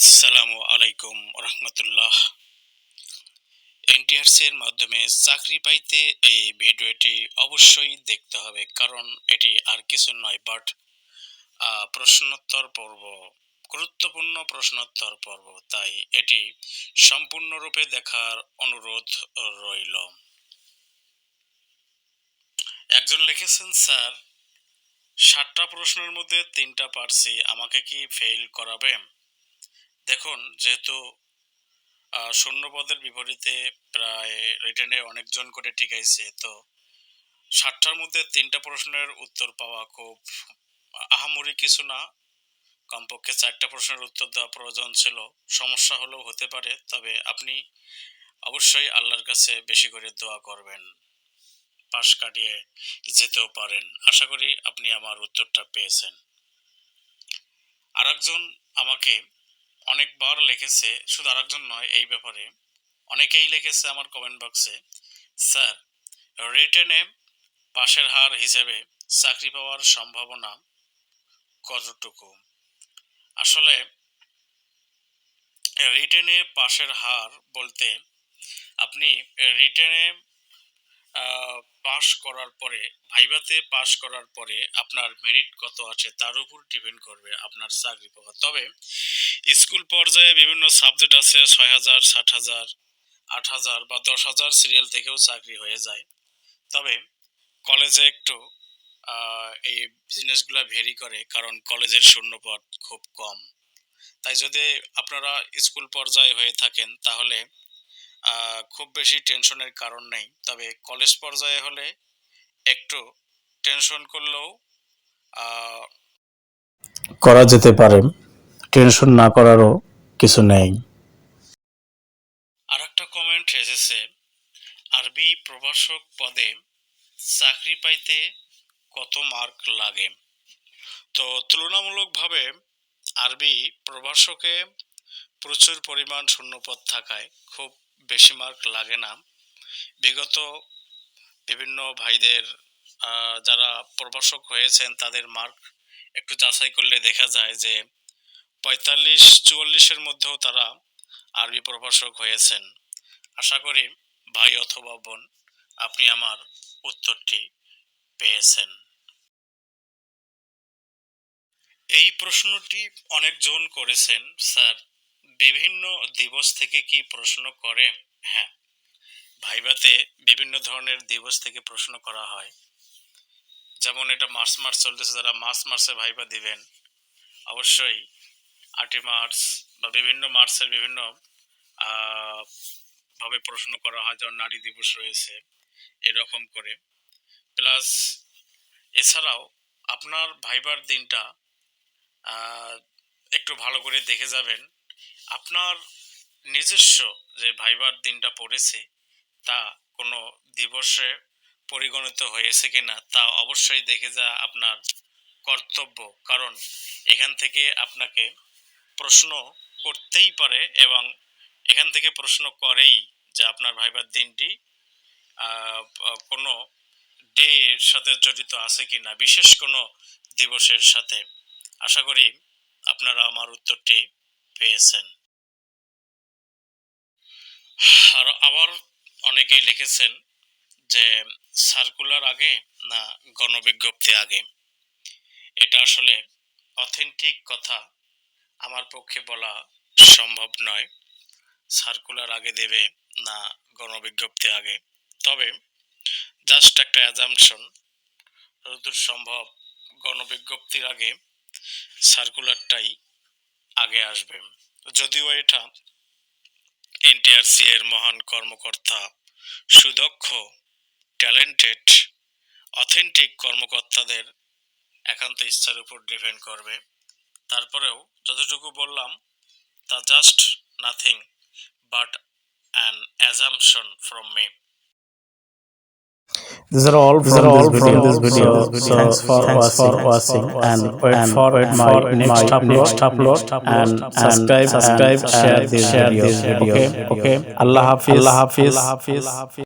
আসসালামু আলাইকুম রহমতুল্লাহ। এনটিআরসি এর মাধ্যমে চাকরি পাইতে এই ভিডিওটি অবশ্যই দেখতে হবে, কারণ এটি আর কিছু নয় বাট প্রশ্নোত্তর পর্ব, গুরুত্বপূর্ণ প্রশ্নোত্তর পর্ব, তাই এটি সম্পূর্ণরূপে দেখার অনুরোধ রইল। একজন লিখেছেন, স্যার, সাতটা প্রশ্নের মধ্যে তিনটা পারছি আমাকে কি ফেল করাবেন? দেখুন যেহেতু আহ, শূন্য পদের বিপরীতে প্রায় রিটেনে অনেকজন করে টিকাইছে তো ষাটটার মধ্যে তিনটা প্রশ্নের উত্তর পাওয়া খুব আহামরি কিছু না। কমপক্ষে চারটা প্রশ্নের উত্তর দেওয়া প্রয়োজন ছিল। সমস্যা হলেও হতে পারে তবে আপনি অবশ্যই আল্লাহর কাছে বেশি করে দোয়া করবেন। পাশ কাটিয়ে যেতেও পারেন। আশা করি আপনি আমার উত্তরটা পেয়েছেন। আরেকজন আমাকে অনেকবার লিখেছে, শুধু আরেকজন নয়, এই ব্যাপারে। অনেকেই লিখেছে আমার কমেন্ট বক্সে স্যার রিটেনে পাশের হার হিসেবে চাকরি পাওয়ার সম্ভাবনা কতটুকু? আসলে রিটেনে পাশের হার বলতে আপনি রিটেনে পাশ করার পরে, ভাইভাতে পাশ করার পরে আপনার মেরিট কত আছে তার উপর ডিপেন্ড করবে আপনার চাকরি পাওয়া তবে স্কুল পর্যায়ে বিভিন্ন সাবজেক্ট আছে, ছয় হাজার ষাট হাজার, আট হাজার বা দশ হাজার সিরিয়াল থেকেও চাকরি হয়ে যায়। তবে কলেজে একটু এই জিনিসগুলো ভেরি করে কারণ কলেজের শূন্যপদ খুব কম। তাই যদি আপনারা স্কুল পর্যায়ে হয়ে থাকেন, তাহলে খুব বেশি টেনশনের কারণ নেই। তবে কলেজ পর্যায়ে হলে একটু টেনশন করলেও করা যেতে পারে। টেনশন না করারও কিছু নেই। আর একটা কমেন্ট এসেছে, আরবি প্রভাষক পদে চাকরি পাইতে কত মার্ক লাগে? তো তুলনামূলকভাবে আরবি প্রভাষকে প্রচুর পরিমাণ শূন্যপদ থাকায় খুব বেশি মার্ক লাগে না। বিগত বিভিন্ন ভাইদের যারা প্রভাষক হয়েছেন তাদের মার্ক একটু যাচাই করলে দেখা যায় যে পঁয়তাল্লিশ চুয়াল্লিশের মধ্যেও তারা আরবি প্রভাষক হয়েছেন। আশা করি ভাই অথবা বোন, আপনি আমার উত্তরটি পেয়েছেন। এই প্রশ্নটি অনেকজন করেছেন, স্যার। বিভিন্ন দিবস থেকে কি প্রশ্ন করে? হ্যাঁ। ভাইভাতে বিভিন্ন ধরনের দিবস থেকে প্রশ্ন করা হয়। যেমন এটা মার্চ মার্চ চলতেছে, যারা মার্চ মার্চে ভাইভা দিবেন, অবশ্যই আটই মার্চ বা বিভিন্ন মার্চের বিভিন্ন ভাবে প্রশ্ন করা হয়, যেমন নারী দিবস রয়েছে, এরকম করে। প্লাস এছাড়াও আপনার ভাইবার দিনটা একটু ভালো করে দেখে যাবেন। আপনার নিজস্ব যে ভাইবার দিনটা পড়েছে, তা কোনো দিবসে পরিগণিত হয়েছে কিনা, তা অবশ্যই দেখে যা আপনার কর্তব্য। কারণ এখান থেকে আপনাকে প্রশ্ন করতেই পারে এবং এখান থেকে প্রশ্ন করেই যে আপনার ভাইবার দিনটি কোনো ডে এর সাথে জড়িত আছে কি না বিশেষ কোনো দিবসের সাথে। আশা করি আপনারা আমার উত্তরটি পেয়েছেন। আর আবার অনেকেই লিখেছেন যে সার্কুলার আগে না গণবিজ্ঞপ্তি আগে। এটা আসলে অথেন্টিক কথা, আমার পক্ষে বলা সম্ভব নয়। সার্কুলার আগে দেবে না গণবিজ্ঞপ্তি আগে। তবে জাস্ট একটা অ্যাজামশন যতদূর সম্ভব গণবিজ্ঞপ্তির আগে সার্কুলারটাই আগে আসবে। যদিও এটা এনটিআরসি এর মহান কর্মকর্তা, সুদক্ষ, ট্যালেন্টেড, অথেন্টিক কর্মকর্তাদের একান্ত ইচ্ছার উপর ডিপেন্ড করবে। তারপরেও যতটুকু বললাম, তা just nothing but an assumption from me. These are all from, all from this video. So thanks for watching, watching. And wait for my next upload, upload. and subscribe, subscribe, share this video. Okay, okay. Allah Hafiz, Allah Hafiz.